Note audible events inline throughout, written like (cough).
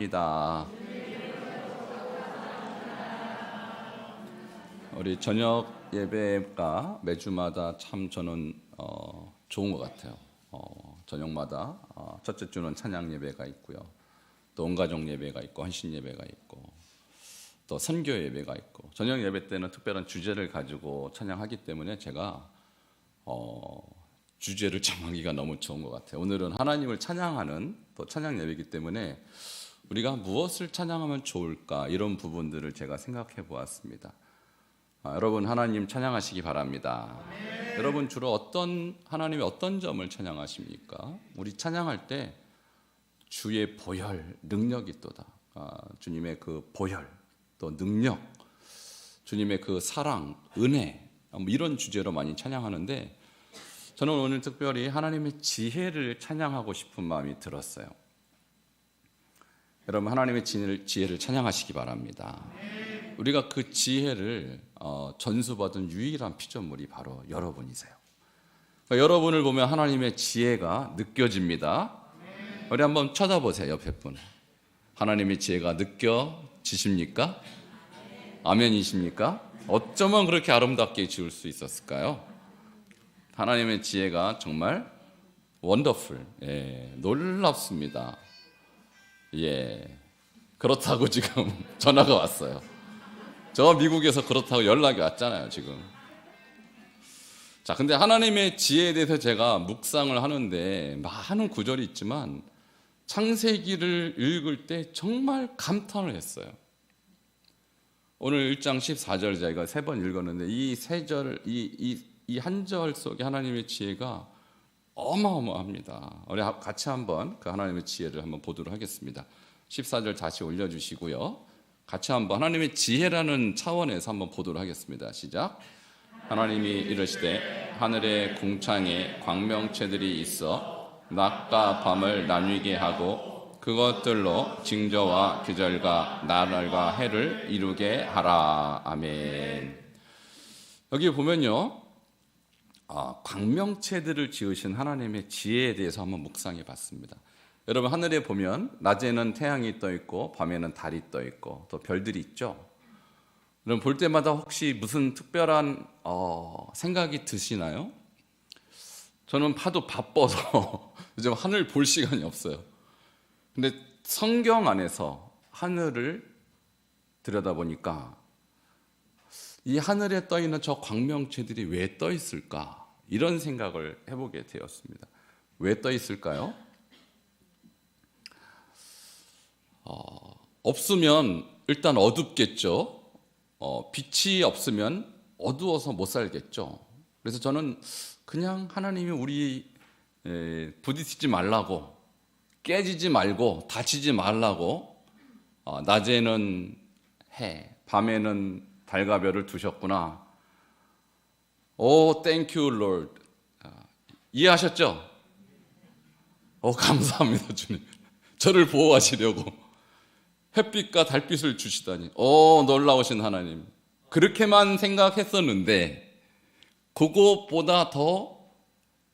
입니다. 우리 저녁 예배가 매주마다 참 저는 어, 좋은 것 같아요. 어, 저녁마다 어, 첫째 주는 찬양 예배가 있고요. 또 온가족 예배가 있고 헌신 예배가 있고 또 선교 예배가 있고 저녁 예배 때는 특별한 주제를 가지고 찬양하기 때문에 제가 어, 주제를 (laughs) 정하기가 너무 좋은 것 같아요. 오늘은 하나님을 찬양하는 또 찬양 예배이기 때문에 우리가 무엇을 찬양하면 좋을까 이런 부분들을 제가 생각해 보았습니다. 아, 여러분 하나님 찬양하시기 바랍니다. 여러분 주로 어떤 하나님의 어떤 점을 찬양하십니까? 우리 찬양할 때 주의 보혈 능력이 있도다. 아, 주님의 그 보혈 또 능력, 주님의 그 사랑, 은혜 뭐 이런 주제로 많이 찬양하는데 저는 오늘 특별히 하나님의 지혜를 찬양하고 싶은 마음이 들었어요. 여러분 하나님의 지혜를, 찬양하시기 바랍니다. 우리가 그 지혜를 어, 전수받은 유일한 피조물이 바로 여러분이세요. 그러니까 여러분을 보면 하나님의 지혜가 느껴집니다. 우리 한번 쳐다보세요 옆에 분. 하나님의 지혜가 느껴지십니까? 아멘이십니까? 어쩌면 그렇게 아름답게 지을 수 있었을까요? 하나님의 지혜가 정말 원더풀, 예, 놀랍습니다. 예, 그렇다고 지금 (laughs) 전화가 왔어요. 저 미국에서 그렇다고 연락이 왔잖아요, 지금. 자, 근데 하나님의 지혜에 대해서 제가 묵상을 하는데 많은 구절이 있지만 창세기를 읽을 때 정말 감탄을 했어요. 오늘 1장 14절 제가 세 번 읽었는데 이 세 절, 이이한절 속에 하나님의 지혜가 어마어마합니다. 우리 같이 한번 그 하나님의 지혜를 한번 보도록 하겠습니다. 14절 다시 올려주시고요. 같이 한번 하나님의 지혜라는 차원에서 한번 보도록 하겠습니다. 시작. 하나님이 이르시되 하늘의 궁창에 광명체들이 있어 낮과 밤을 나뉘게 하고 그것들로 징조와 계절과 나날과 해를 이루게 하라. 아멘. 여기 보면요. 아, 광명체들을 지으신 하나님의 지혜에 대해서 한번 묵상해 봤습니다. 여러분 하늘에 보면 낮에는 태양이 떠 있고 밤에는 달이 떠 있고 또 별들이 있죠. 여러분 볼 때마다 혹시 무슨 특별한 어, 생각이 드시나요? 저는 파도 바빠서 (laughs) 요즘 하늘 볼 시간이 없어요. 근데 성경 안에서 하늘을 들여다보니까 이 하늘에 떠 있는 저 광명체들이 왜 떠 있을까? 이런 생각을 해보게 되었습니다. 왜 떠 있을까요? 어, 없으면 일단 어둡겠죠. 어, 빛이 없으면 어두워서 못 살겠죠. 그래서 저는 그냥 하나님이 우리 에, 부딪히지 말라고 깨지지 말고 다치지 말라고 어, 낮에는 해, 밤에는 달과 별을 두셨구나. 오, 땡큐 롤. 이해하셨죠? 오, 감사합니다, 주님. 저를 보호하시려고 햇빛과 달빛을 주시다니. 오, 놀라우신 하나님. 그렇게만 생각했었는데 그것보다 더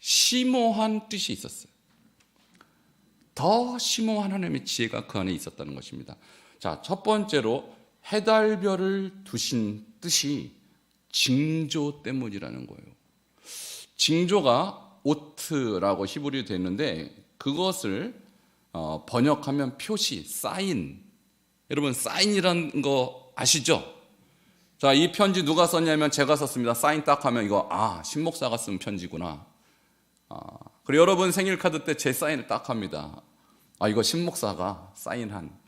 심오한 뜻이 있었어요. 더 심오한 하나님의 지혜가 그 안에 있었다는 것입니다. 자, 첫 번째로 해달별을 두신 뜻이 징조 때문이라는 거예요. 징조가 오트라고 히브리어 되는데 그것을 어, 번역하면 표시, 사인. 여러분 사인이라는 거 아시죠? 자, 이 편지 누가 썼냐면 제가 썼습니다. 사인 딱 하면 이거 아, 신목사가 쓴 편지구나. 아, 그리고 여러분 생일 카드 때 제 사인을 딱 합니다. 아, 이거 신목사가 사인한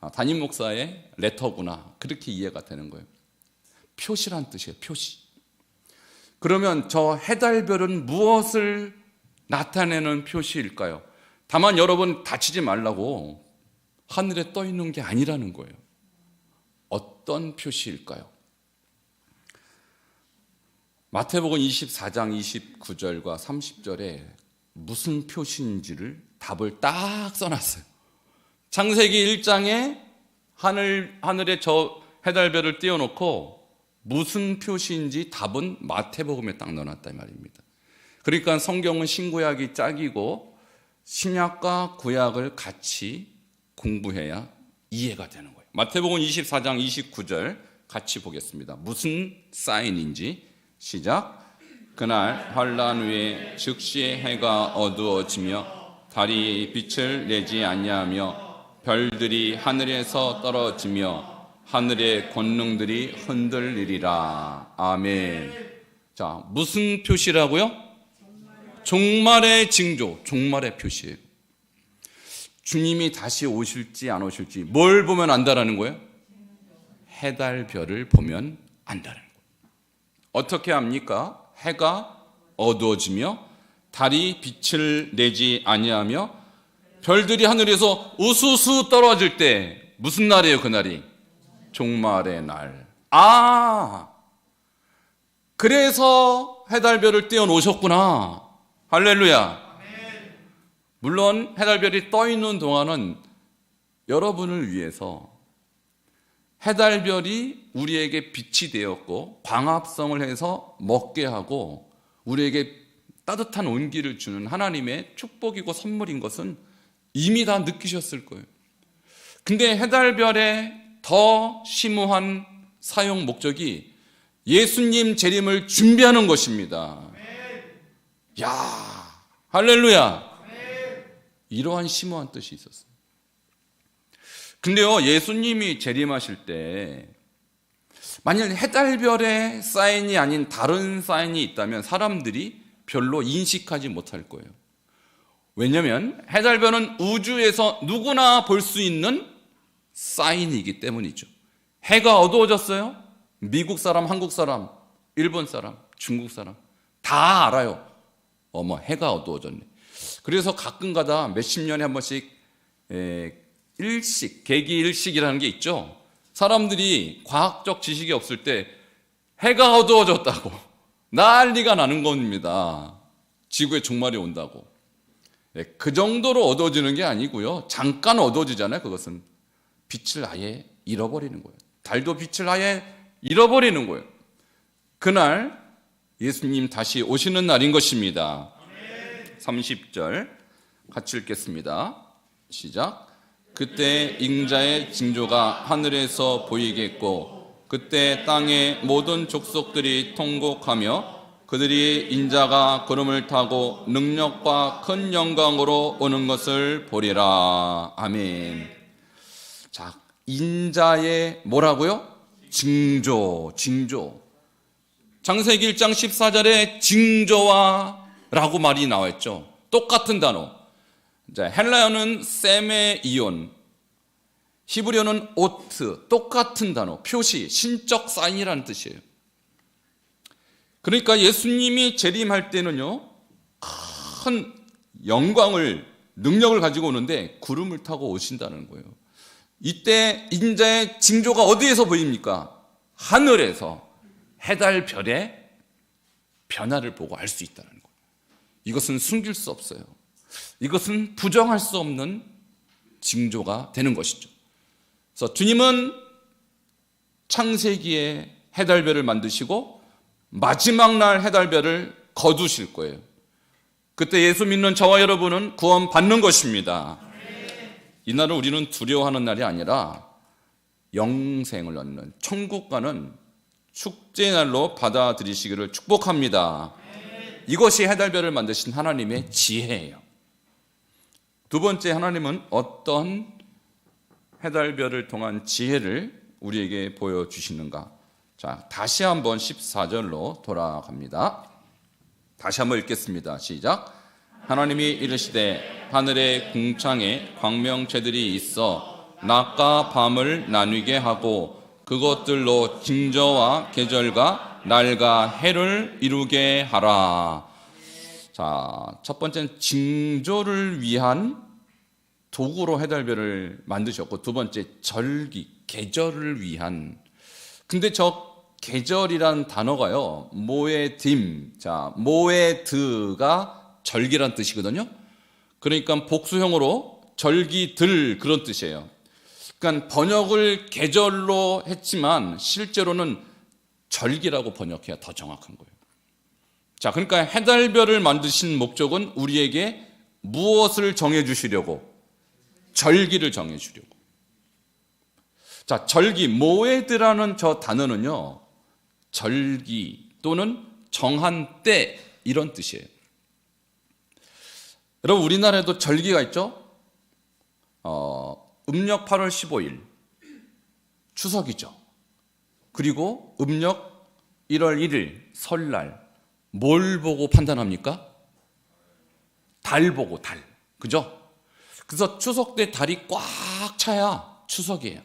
아, 담임 목사의 레터구나. 그렇게 이해가 되는 거예요. 표시란 뜻이에요. 표시. 그러면 저 해달별은 무엇을 나타내는 표시일까요? 다만 여러분 다치지 말라고 하늘에 떠 있는 게 아니라는 거예요. 어떤 표시일까요? 마태복음 24장 29절과 30절에 무슨 표시인지를 답을 딱 써놨어요. 창세기 1장에 하늘, 하늘에 저 해달별을 띄워놓고 무슨 표시인지 답은 마태복음에 딱 넣어놨다 말입니다. 그러니까 성경은 신구약이 짝이고 신약과 구약을 같이 공부해야 이해가 되는 거예요. 마태복음 24장 29절 같이 보겠습니다. 무슨 사인인지 시작. 그날 환란 후에 즉시 해가 어두워지며 달이 빛을 내지 아니하며 별들이 하늘에서 떨어지며 하늘의 권능들이 흔들리리라. 아멘. 자, 무슨 표시라고요? 종말의 징조, 종말의 표시예요. 주님이 다시 오실지 안 오실지 뭘 보면 안다라는 거예요? 해달별을 보면 안다는 거예요. 어떻게 합니까? 해가 어두워지며 달이 빛을 내지 아니하며 별들이 하늘에서 우수수 떨어질 때 무슨 날이에요, 그 날이? 종말의 날. 아! 그래서 해달별을 띄워 놓으셨구나. 할렐루야. 물론 해달별이 떠 있는 동안은 여러분을 위해서 해달별이 우리에게 빛이 되었고 광합성을 해서 먹게 하고 우리에게 따뜻한 온기를 주는 하나님의 축복이고 선물인 것은 이미 다 느끼셨을 거예요. 근데 해달별의 더 심오한 사용 목적이 예수님 재림을 준비하는 것입니다. 야, 할렐루야. 이러한 심오한 뜻이 있었어요. 근데요, 예수님이 재림하실 때, 만약 해달별의 사인이 아닌 다른 사인이 있다면 사람들이 별로 인식하지 못할 거예요. 왜냐하면 해달별은 우주에서 누구나 볼 수 있는 사인이기 때문이죠. 해가 어두워졌어요? 미국 사람, 한국 사람, 일본 사람, 중국 사람 다 알아요. 어머, 해가 어두워졌네. 그래서 가끔가다 몇십 년에 한 번씩 에, 일식, 계기 일식이라는 게 있죠. 사람들이 과학적 지식이 없을 때 해가 어두워졌다고 (laughs) 난리가 나는 겁니다. 지구의 종말이 온다고. 예, 그 정도로 어두워지는 게 아니고요. 잠깐 어두워지잖아요. 그것은 빛을 아예 잃어버리는 거예요. 달도 빛을 아예 잃어버리는 거예요. 그날 예수님 다시 오시는 날인 것입니다. 30절 같이 읽겠습니다. 시작. 그때 인자의 징조가 하늘에서 보이겠고 그때 땅의 모든 족속들이 통곡하며 그들이 인자가 구름을 타고 능력과 큰 영광으로 오는 것을 보리라. 아멘. 자, 인자의 뭐라고요? 징조, 징조. 창세기 1장 14절에 징조와 라고 말이 나와있죠. 똑같은 단어. 자, 헬라어는 세메이온, 히브리어는 오트, 똑같은 단어, 표시, 신적 사인이라는 뜻이에요. 그러니까 예수님이 재림할 때는요, 큰 영광을, 능력을 가지고 오는데 구름을 타고 오신다는 거예요. 이때 인자의 징조가 어디에서 보입니까? 하늘에서 해달 별의 변화를 보고 알 수 있다는 거예요. 이것은 숨길 수 없어요. 이것은 부정할 수 없는 징조가 되는 것이죠. 그래서 주님은 창세기에 해달별을 만드시고 마지막 날 해달별을 거두실 거예요. 그때 예수 믿는 저와 여러분은 구원 받는 것입니다. 이날은 우리는 두려워하는 날이 아니라 영생을 얻는 천국 가는 축제 날로 받아들이시기를 축복합니다. 이것이 해달별을 만드신 하나님의 지혜예요. 두 번째 하나님은 어떤 해달별을 통한 지혜를 우리에게 보여주시는가? 자, 다시 한번 14절로 돌아갑니다. 다시 한번 읽겠습니다. 시작. 하나님이 이르시되 하늘의 궁창에 광명체들이 있어 낮과 밤을 나뉘게 하고 그것들로 징저와 계절과 날과 해를 이루게 하라. 자, 첫 번째는 징조를 위한 도구로 해달별을 만드셨고 두 번째 절기, 계절을 위한 근데 저 계절이란 단어가요. 모에딤. 자, 모에드가 절기란 뜻이거든요. 그러니까 복수형으로 절기들 그런 뜻이에요. 그러니까 번역을 계절로 했지만 실제로는 절기라고 번역해야 더 정확한 거예요. 자, 그러니까 해달별을 만드신 목적은 우리에게 무엇을 정해 주시려고? 절기를 정해 주려고. 자, 절기 모에드라는 저 단어는요. 절기 또는 정한 때 이런 뜻이에요. 여러분 우리나라에도 절기가 있죠? 어, 음력 8월 15일 추석이죠. 그리고 음력 1월 1일 설날 뭘 보고 판단합니까? 달 보고 달. 그죠? 그래서 추석 때 달이 꽉 차야 추석이에요.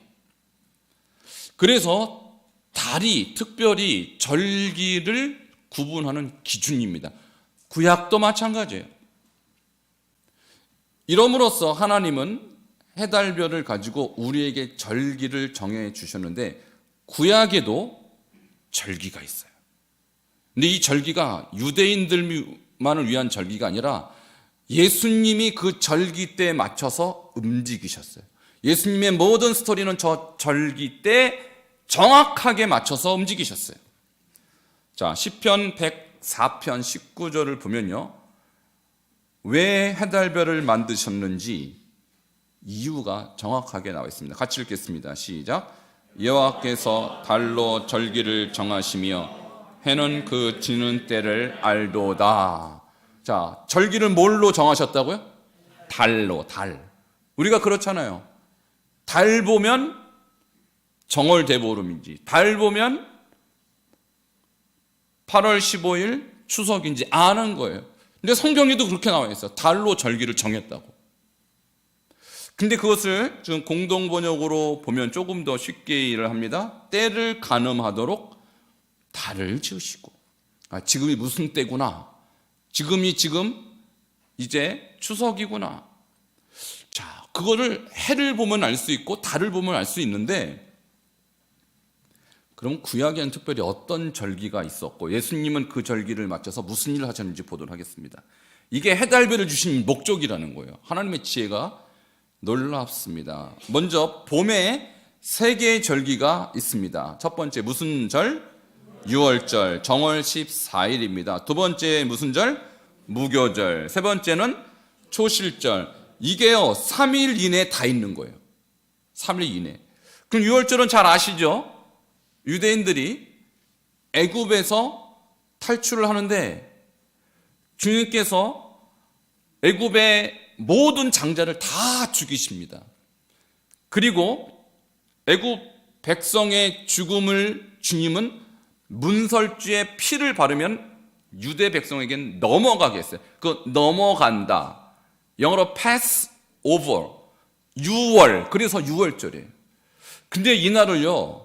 그래서 달이 특별히 절기를 구분하는 기준입니다. 구약도 마찬가지예요. 이럼으로써 하나님은 해달별을 가지고 우리에게 절기를 정해 주셨는데 구약에도 절기가 있어요. 근데 이 절기가 유대인들만을 위한 절기가 아니라 예수님이 그 절기 때에 맞춰서 움직이셨어요. 예수님의 모든 스토리는 저 절기 때 정확하게 맞춰서 움직이셨어요. 자, 시편 104편 19절을 보면요. 왜 해달별을 만드셨는지 이유가 정확하게 나와 있습니다. 같이 읽겠습니다. 시작. 여호와께서 달로 절기를 정하시며 해는 그 지는 때를 알도다. 자, 절기를 뭘로 정하셨다고요? 달로, 달. 우리가 그렇잖아요. 달 보면 정월대보름인지, 달 보면 8월 15일 추석인지 아는 거예요. 근데 성경에도 그렇게 나와 있어요. 달로 절기를 정했다고. 근데 그것을 지금 공동 번역으로 보면 조금 더 쉽게 일을 합니다. 때를 가늠하도록 달을 지으시고. 아, 지금이 무슨 때구나. 지금이 지금 이제 추석이구나. 자, 그거를 해를 보면 알 수 있고 달을 보면 알 수 있는데 그럼 구약에는 특별히 어떤 절기가 있었고 예수님은 그 절기를 맞춰서 무슨 일을 하셨는지 보도록 하겠습니다. 이게 해달별을 주신 목적이라는 거예요. 하나님의 지혜가 놀랍습니다. 먼저 봄에 세 개의 절기가 있습니다. 첫 번째 무슨 절? 6월절 정월 14일입니다. 두 번째 무슨 절? 무교절. 세 번째는 초실절. 이게요 3일 이내 다 있는 거예요. 3일 이내. 그럼 6월절은 잘 아시죠? 유대인들이 애굽에서 탈출을 하는데 주님께서 애굽의 모든 장자를 다 죽이십니다. 그리고 애굽 백성의 죽음을 주님은 문설주에 피를 바르면 유대 백성에겐 넘어가게 했어요. 그 넘어간다. 영어로 pass over. 6월. 그래서 6월절이에요. 근데 이날을요.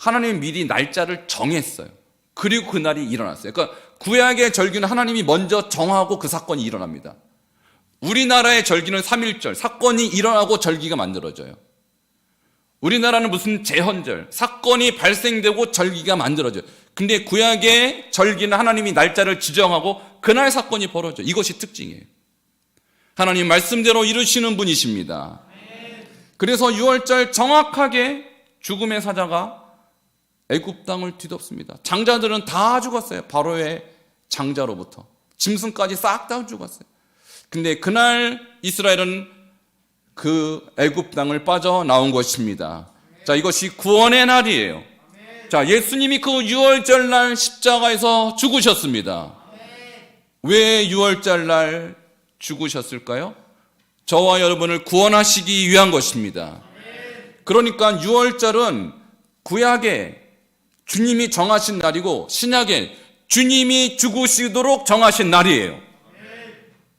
하나님 미리 날짜를 정했어요. 그리고 그날이 일어났어요. 그러니까 구약의 절기는 하나님이 먼저 정하고 그 사건이 일어납니다. 우리나라의 절기는 3일절, 사건이 일어나고 절기가 만들어져요. 우리나라는 무슨 재헌절, 사건이 발생되고 절기가 만들어져요. 근데 구약의 절기는 하나님이 날짜를 지정하고 그날 사건이 벌어져. 이것이 특징이에요. 하나님 말씀대로 이루시는 분이십니다. 그래서 6월절 정확하게 죽음의 사자가 애굽 땅을 뒤덮습니다. 장자들은 다 죽었어요. 바로의 장자로부터 짐승까지 싹 다 죽었어요. 근데 그날 이스라엘은 그 애굽 땅을 빠져 나온 것입니다. 자, 이것이 구원의 날이에요. 자, 예수님이 그 6월절 날 십자가에서 죽으셨습니다. 왜 6월절 날 죽으셨을까요? 저와 여러분을 구원하시기 위한 것입니다. 그러니까 6월절은 구약에 주님이 정하신 날이고 신약에 주님이 죽으시도록 정하신 날이에요.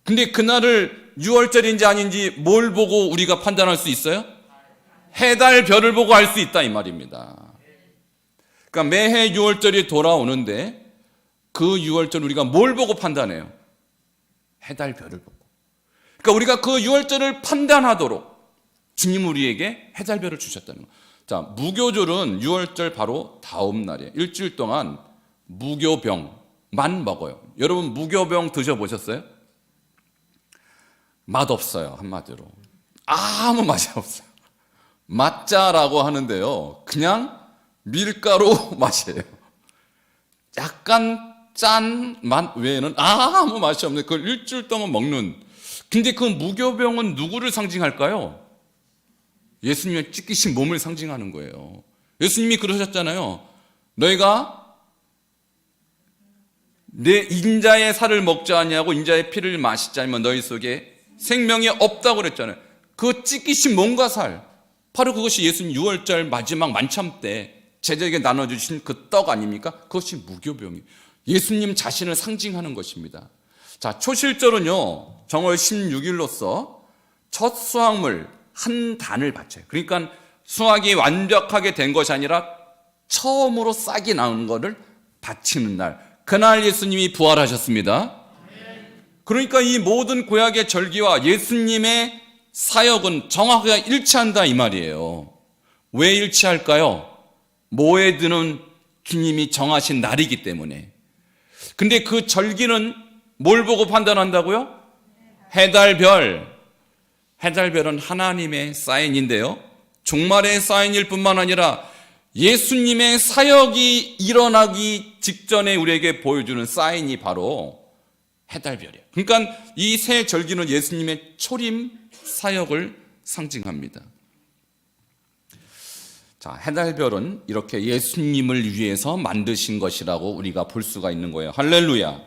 근데 그날을 6월절인지 아닌지 뭘 보고 우리가 판단할 수 있어요? 해달 별을 보고 알 수 있다 이 말입니다. 그러니까 매해 6월절이 돌아오는데 그 6월절 우리가 뭘 보고 판단해요? 해달 별을 보고. 그러니까 우리가 그 6월절을 판단하도록 주님 우리에게 해달 별을 주셨다는 거. 자, 무교절은 6월절 바로 다음 날이에요. 일주일 동안 무교병만 먹어요. 여러분 무교병 드셔보셨어요? 맛없어요, 한마디로. 아무 맛이 없어요. 맛자라고 하는데요. 그냥 밀가루 (laughs) 맛이에요. 약간 짠 맛 외에는 아무 맛이 없는 그걸 일주일 동안 먹는. 근데 그 무교병은 누구를 상징할까요? 예수님의 찢기신 몸을 상징하는 거예요. 예수님이 그러셨잖아요. 너희가 내 인자의 살을 먹지 아니하고 인자의 피를 마시지 않으면 너희 속에 생명이 없다고 그랬잖아요. 그 찢기신 몸과 살, 바로 그것이 예수님 6월절 마지막 만참 때 제자에게 나눠주신 그 떡 아닙니까? 그것이 무교병이 예수님 자신을 상징하는 것입니다. 자, 초실절은요, 정월 16일로서 첫 수확물 한 단을 바쳐요. 그러니까 수확이 완벽하게 된 것이 아니라 처음으로 싹이 나온 것을 바치는 날. 그날 예수님이 부활하셨습니다. 그러니까 이 모든 구약의 절기와 예수님의 사역은 정확하게 일치한다 이 말이에요. 왜 일치할까요? 모에 드는 주님이 정하신 날이기 때문에. 근데 그 절기는 뭘 보고 판단한다고요? 해달 별. 해달별은 하나님의 사인인데요. 종말의 사인일 뿐만 아니라 예수님의 사역이 일어나기 직전에 우리에게 보여주는 사인이 바로 해달별이에요. 그러니까 이 새 절기는 예수님의 초림 사역을 상징합니다. 자, 해달별은 이렇게 예수님을 위해서 만드신 것이라고 우리가 볼 수가 있는 거예요. 할렐루야.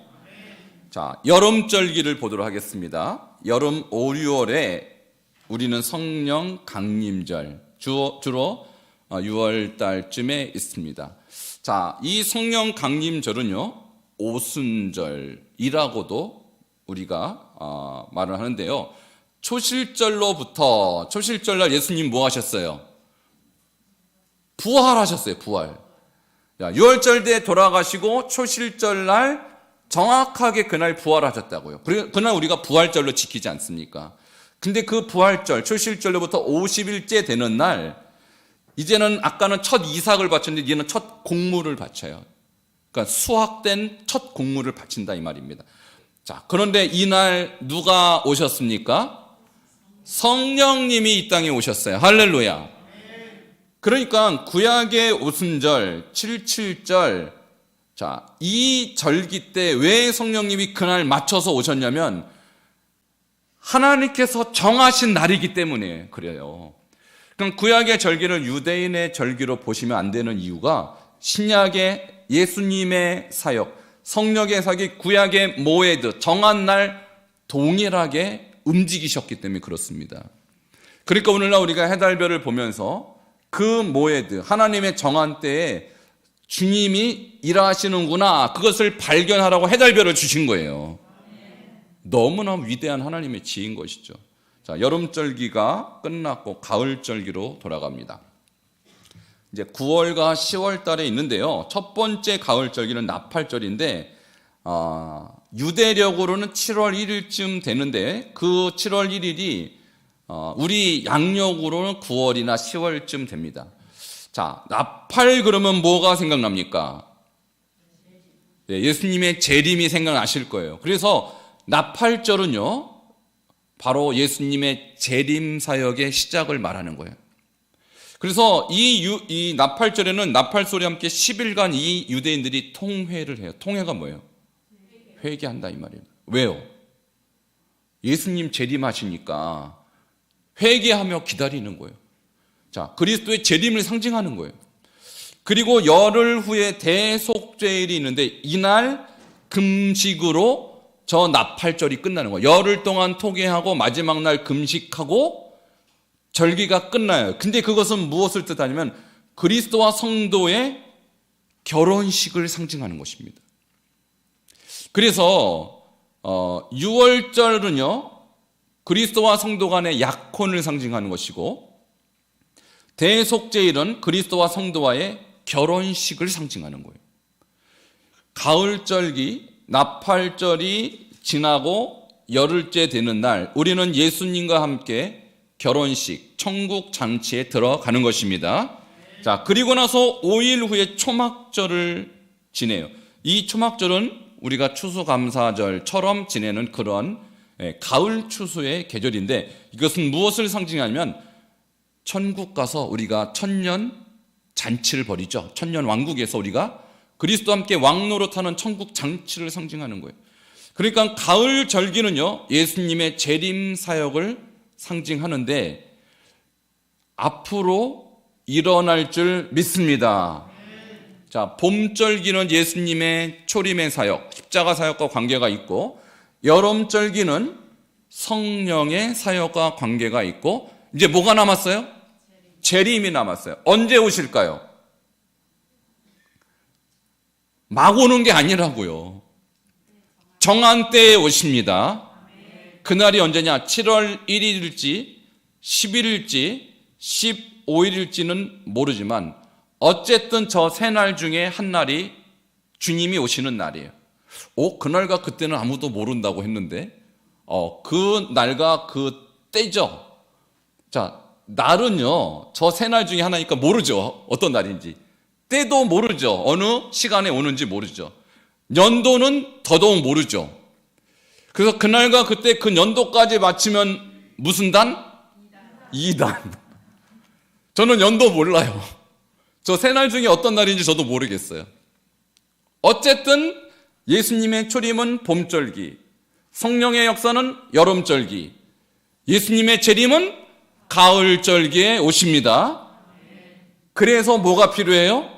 자, 여름 절기를 보도록 하겠습니다. 여름 5, 6월에 우리는 성령 강림절, 주로, 주로 6월 달쯤에 있습니다. 자, 이 성령 강림절은요, 오순절이라고도 우리가 어, 말을 하는데요. 초실절로부터, 초실절 날 예수님 뭐 하셨어요? 부활하셨어요, 부활. 6월절 때 돌아가시고 초실절 날 정확하게 그날 부활하셨다고요. 그날 우리가 부활절로 지키지 않습니까? 근데 그 부활절, 초실절로부터 50일째 되는 날, 이제는 아까는 첫 이삭을 바쳤는데 이제는 첫 곡물을 바쳐요. 그러니까 수확된 첫 곡물을 바친다 이 말입니다. 자, 그런데 이날 누가 오셨습니까? 성령님이 이 땅에 오셨어요. 할렐루야. 그러니까 구약의 오순절, 77절, 자, 이 절기 때 왜 성령님이 그날 맞춰서 오셨냐면 하나님께서 정하신 날이기 때문에 그래요. 그럼 구약의 절기를 유대인의 절기로 보시면 안 되는 이유가 신약의 예수님의 사역, 성령의 사역이 구약의 모에드, 정한 날 동일하게 움직이셨기 때문에 그렇습니다. 그러니까 오늘날 우리가 해달별을 보면서 그 모에드, 하나님의 정한 때에 주님이 일하시는구나. 그것을 발견하라고 해달별을 주신 거예요. 너무나 위대한 하나님의 지인 것이죠. 자, 여름절기가 끝났고 가을절기로 돌아갑니다. 이제 9월과 10월 달에 있는데요. 첫 번째 가을절기는 나팔절인데, 어, 유대력으로는 7월 1일쯤 되는데, 그 7월 1일이 어, 우리 양력으로는 9월이나 10월쯤 됩니다. 자, 나팔 그러면 뭐가 생각납니까? 네, 예수님의 재림이 생각나실 거예요. 그래서 나팔절은요, 바로 예수님의 재림 사역의 시작을 말하는 거예요. 그래서 이, 유, 이 나팔절에는 나팔 소리와 함께 10일간 이 유대인들이 통회를 해요. 통회가 뭐예요? 회개한다 이 말이에요. 왜요? 예수님 재림하시니까 회개하며 기다리는 거예요. 자, 그리스도의 재림을 상징하는 거예요. 그리고 열흘 후에 대속죄일이 있는데 이날 금식으로 저 나팔절이 끝나는 거예요. 열흘 동안 토개하고 마지막 날 금식하고 절기가 끝나요. 근데 그것은 무엇을 뜻하냐면 그리스도와 성도의 결혼식을 상징하는 것입니다. 그래서 어, 6월절은요 그리스도와 성도 간의 약혼을 상징하는 것이고 대속제일은 그리스도와 성도와의 결혼식을 상징하는 거예요. 가을절기 나팔절이 지나고 열흘째 되는 날 우리는 예수님과 함께 결혼식 천국 잔치에 들어가는 것입니다. 자, 그리고 나서 5일 후에 초막절을 지내요. 이 초막절은 우리가 추수감사절처럼 지내는 그런 예, 가을 추수의 계절인데 이것은 무엇을 상징하냐면 천국 가서 우리가 천년 잔치를 벌이죠. 천년 왕국에서 우리가 그리스도와 함께 왕노릇하는 천국 장치를 상징하는 거예요. 그러니까 가을 절기는요 예수님의 재림 사역을 상징하는데 앞으로 일어날 줄 믿습니다. 자, 봄절기는 예수님의 초림의 사역, 십자가 사역과 관계가 있고, 여름절기는 성령의 사역과 관계가 있고, 이제 뭐가 남았어요? 재림이 남았어요. 언제 오실까요? 막 오는 게 아니라고요. 정한 때에 오십니다. 그날이 언제냐? 7월 1일일지, 10일일지, 15일일지는 모르지만, 어쨌든 저 세 날 중에 한 날이 주님이 오시는 날이에요. 오, 그날과 그때는 아무도 모른다고 했는데, 어, 그 날과 그 때죠. 자, 날은요, 저 세 날 중에 하나니까 모르죠. 어떤 날인지. 때도 모르죠. 어느 시간에 오는지 모르죠. 연도는 더더욱 모르죠. 그래서 그날과 그때 그 연도까지 맞추면 무슨 단? 2단. 저는 연도 몰라요. 저 세 날 중에 어떤 날인지 저도 모르겠어요. 어쨌든 예수님의 초림은 봄절기, 성령의 역사는 여름절기, 예수님의 재림은 가을절기에 오십니다. 그래서 뭐가 필요해요?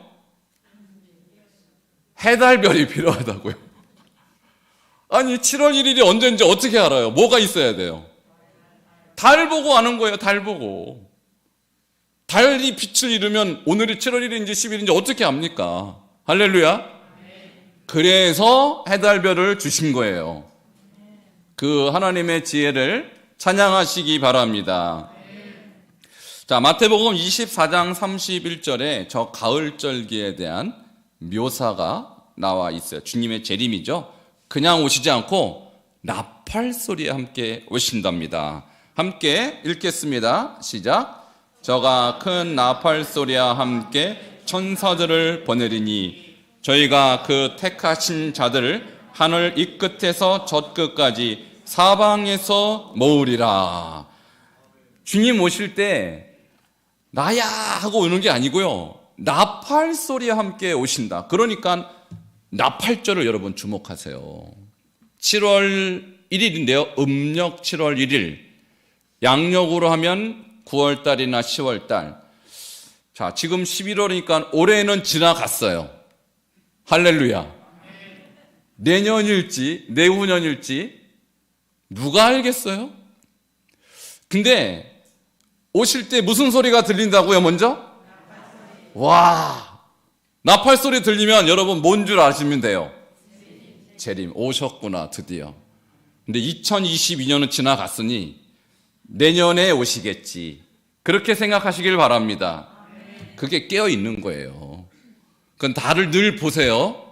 해달별이 (laughs) 필요하다고요. 아니, 7월 1일이 언제인지 어떻게 알아요? 뭐가 있어야 돼요? 달 보고 아는 거예요, 달 보고. 달이 빛을 잃으면 오늘이 7월 1일인지 10일인지 어떻게 압니까? 할렐루야. 그래서 해달별을 주신 거예요. 그 하나님의 지혜를 찬양하시기 바랍니다. 자, 마태복음 24장 31절에 저 가을절기에 대한 묘사가 나와 있어요. 주님의 재림이죠. 그냥 오시지 않고 나팔 소리에 함께 오신답니다. 함께 읽겠습니다. 시작. 저가 큰 나팔 소리와 함께 천사들을 보내리니 저희가 그 택하신 자들을 하늘 이 끝에서 저 끝까지 사방에서 모으리라. 주님 오실 때 나야 하고 오는 게 아니고요. 나팔 소리와 함께 오신다. 그러니까 나팔절을 여러분 주목하세요. 7월 1일인데요. 음력 7월 1일. 양력으로 하면 9월 달이나 10월 달. 자, 지금 11월이니까 올해는 지나갔어요. 할렐루야. 내년일지, 내후년일지, 누가 알겠어요? 근데, 오실 때 무슨 소리가 들린다고요, 먼저? 와, 나팔 소리 들리면 여러분 뭔 줄 아시면 돼요? 재림, 오셨구나, 드디어. 근데 2022년은 지나갔으니, 내년에 오시겠지. 그렇게 생각하시길 바랍니다. 그게 깨어 있는 거예요. 그건 달을 늘 보세요.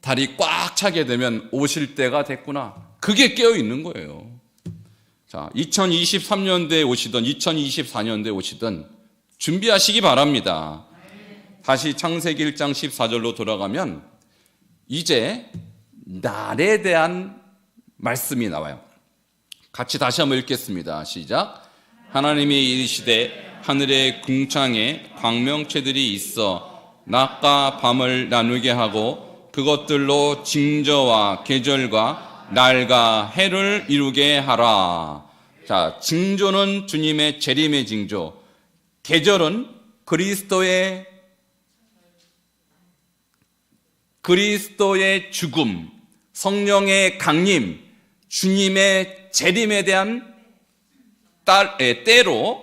달이 꽉 차게 되면 오실 때가 됐구나. 그게 깨어 있는 거예요. 자, 2023년도에 오시든 2024년도에 오시든 준비하시기 바랍니다. 다시 창세기 1장 14절로 돌아가면 이제 날에 대한 말씀이 나와요. 같이 다시 한번 읽겠습니다. 시작. 하나님이 이르시되 하늘의 궁창에 광명체들이 있어 낮과 밤을 나누게 하고 그것들로 징저와 계절과 날과 해를 이루게 하라. 자, 징조는 주님의 재림의 징조. 계절은 그리스도의 그리스도의 죽음, 성령의 강림, 주님의 재림에 대한 딸, 에, 때로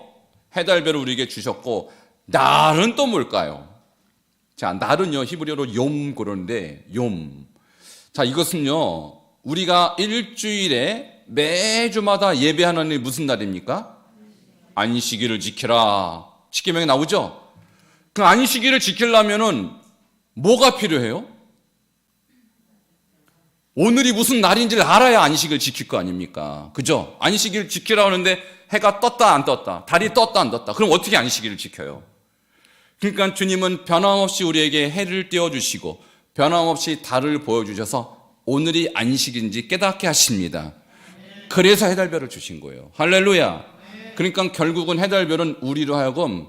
해달별을 우리에게 주셨고, 날은 또 뭘까요? 자, 날은요, 히브리어로 욤 그러는데, 욤. 자, 이것은요, 우리가 일주일에 매주마다 예배하는 게 무슨 날입니까? 안식일을 지키라. 십계명에 나오죠? 그 안식일을 지키려면은 뭐가 필요해요? 오늘이 무슨 날인지를 알아야 안식을 지킬 거 아닙니까? 그죠? 안식일 지키라 하는데 해가 떴다 안 떴다, 달이 떴다 안 떴다. 그럼 어떻게 안식일을 지켜요? 그러니까 주님은 변함없이 우리에게 해를 띄워 주시고 변함없이 달을 보여 주셔서 오늘이 안식인지 깨닫게 하십니다. 그래서 해달별을 주신 거예요. 할렐루야. 그러니까 결국은 해달별은 우리로 하여금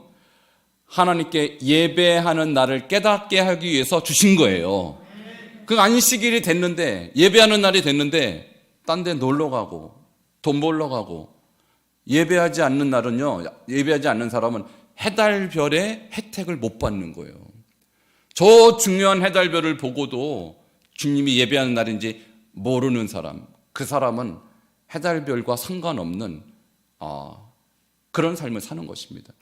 하나님께 예배하는 날을 깨닫게 하기 위해서 주신 거예요. 그 안식일이 됐는데 예배하는 날이 됐는데 딴 데 놀러 가고 돈 벌러 가고 예배하지 않는 날은요, 예배하지 않는 사람은 해달별의 혜택을 못 받는 거예요. 저 중요한 해달별을 보고도 주님이 예배하는 날인지 모르는 사람, 그 사람은 해달별과 상관없는 아, 그런 삶을 사는 것입니다.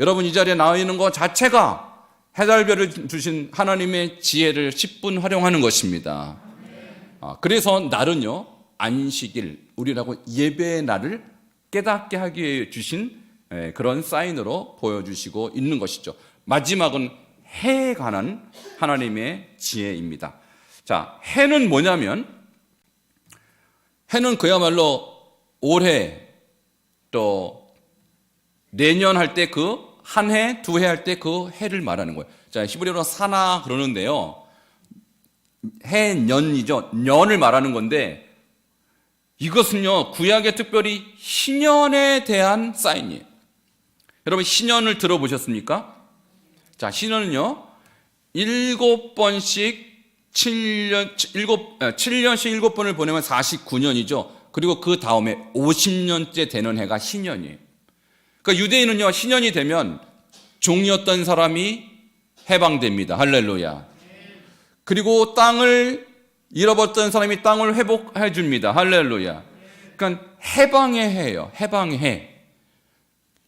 여러분 이 자리에 나와 있는 것 자체가 해달별을 주신 하나님의 지혜를 10분 활용하는 것입니다. 아, 그래서 날은요 안식일 우리라고 예배의 날을 깨닫게 하기 주신 예, 그런 사인으로 보여주시고 있는 것이죠. 마지막은 해에 관한 하나님의 지혜입니다. 자, 해는 뭐냐면 해는 그야말로 올해 또 내년 할 때 그 한 해, 두 해 할 때 그 해를 말하는 거예요. 자, 히브리어로 사나 그러는데요. 해, 년이죠. 년을 말하는 건데 이것은요, 구약에 특별히 신년에 대한 사인이에요. 여러분, 신년을 들어보셨습니까? 자, 신년은요, 일곱 번씩 7년, 일곱, 7년씩 일곱 번을 보내면 49년이죠. 그리고 그 다음에 50년째 되는 해가 신년이에요. 그러니까 유대인은요, 신년이 되면 종이었던 사람이 해방됩니다. 할렐루야. 그리고 땅을 잃어버렸던 사람이 땅을 회복해 줍니다. 할렐루야. 그러니까 해방의 해예요. 해방의 해.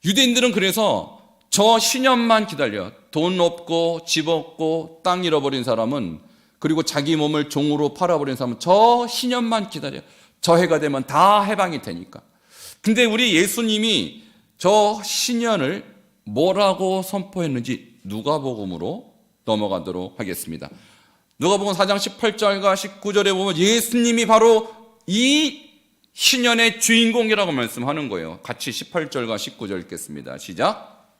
유대인들은 그래서 저 신년만 기다려. 돈 없고 집 없고 땅 잃어버린 사람은 그리고 자기 몸을 종으로 팔아버린 사람은 저 신년만 기다려. 저 해가 되면 다 해방이 되니까. 근데 우리 예수님이 저 신년을 뭐라고 선포했는지 누가복음으로 넘어가도록 하겠습니다. 누가복음 4장 18절과 19절에 보면 예수님이 바로 이 신년의 주인공이라고 말씀하는 거예요. 같이 18절과 19절 읽겠습니다. 시작.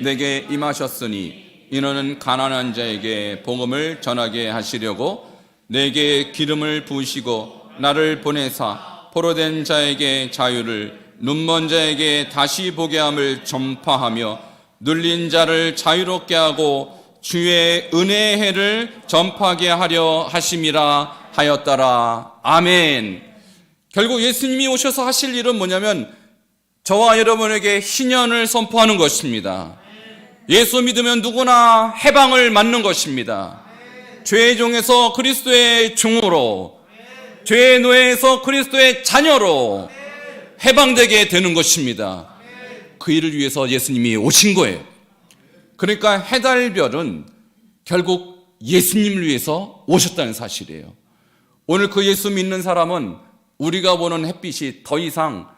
내게 임하셨으니 이너는 가난한 자에게 복음을 전하게 하시려고 내게 기름을 부으시고 나를 보내사 포로된 자에게 자유를 눈먼 자에게 다시 보게 함을 전파하며 눌린 자를 자유롭게 하고 주의 은혜의 해를 전파하게 하려 하심이라 하였더라. 아멘. 결국 예수님이 오셔서 하실 일은 뭐냐면 저와 여러분에게 신년을 선포하는 것입니다. 예수 믿으면 누구나 해방을 맞는 것입니다. 죄의 종에서 그리스도의 종으로, 죄의 노예에서 그리스도의 자녀로 해방되게 되는 것입니다. 그 일을 위해서 예수님이 오신 거예요. 그러니까 해달별은 결국 예수님을 위해서 오셨다는 사실이에요. 오늘 그 예수 믿는 사람은 우리가 보는 햇빛이 더 이상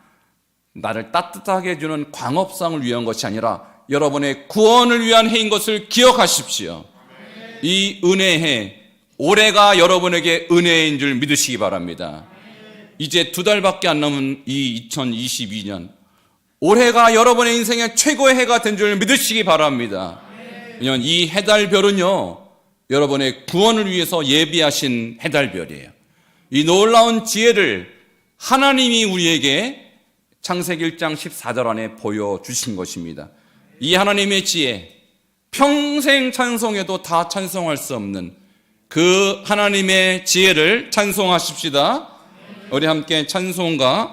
나를 따뜻하게 해주는 광업상을 위한 것이 아니라 여러분의 구원을 위한 해인 것을 기억하십시오. 이 은혜해, 올해가 여러분에게 은혜인 줄 믿으시기 바랍니다. 이제 두 달밖에 안 남은 이 2022년, 올해가 여러분의 인생의 최고의 해가 된 줄 믿으시기 바랍니다. 왜냐하면 이 해달별은요, 여러분의 구원을 위해서 예비하신 해달별이에요. 이 놀라운 지혜를 하나님이 우리에게 창세기 1장 14절 안에 보여주신 것입니다. 이 하나님의 지혜, 평생 찬송해도 다 찬송할 수 없는 그 하나님의 지혜를 찬송하십시다. 우리 함께 찬송가